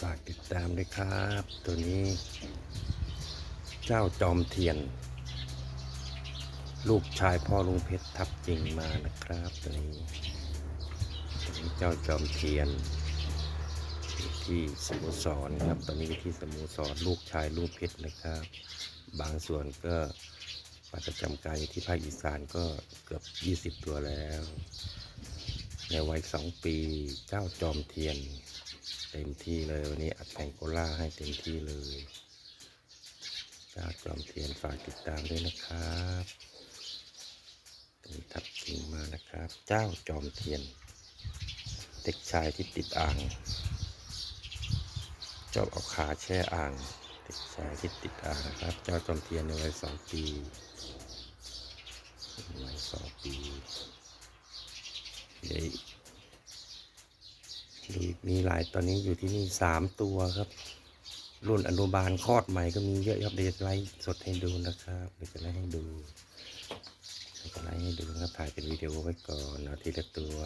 ฝากติดตามด้วยครับ ตัวนี้ เจ้าจอมเทียน ลูกชายพ่อลุงเพชรทับจริงมานะครับ ตัวนี้ตัวนี้เจ้าจอมเทียนที่สโมุสรครับตอนนี้ที่สโมุสรลูกชายลุงเพชรนะครับ บางส่วนก็ประจำการอยู่ที่ภาคอีสานก็เกือบ 20 ตัวแล้ว ในวัยสองปีเจ้าจอมเทียน เต็มที่เลยวันนี้อัดแองโกล่าให้เต็มที่เลย เจ้าจอมเทียนฝากติดตามด้วยนะครับตัวนี้ทับจริงมานะครับ เจ้าจอมเทียน เด็กชายที่ติดอ่างชอบเอาขาแช่อ่าง เด็กชายที่ติดอ่างนะครับ เจ้าจอมเทียนในวัยสองปีวัยสองปี มีหลายตอนนี้อยู่ที่นี่สามตัวครับ รุ่นอนุบาลคลอดใหม่ก็มีเยอะครับเดี๋ยวจะไลฟ์สดให้ดูนะครับเดี๋ยวจะไลฟ์ให้ดูเดี๋ยวจะไลฟ์ให้ดูนะครับถ่ายเป็นวิดีโอไว้ก่อนเอาทีละตัว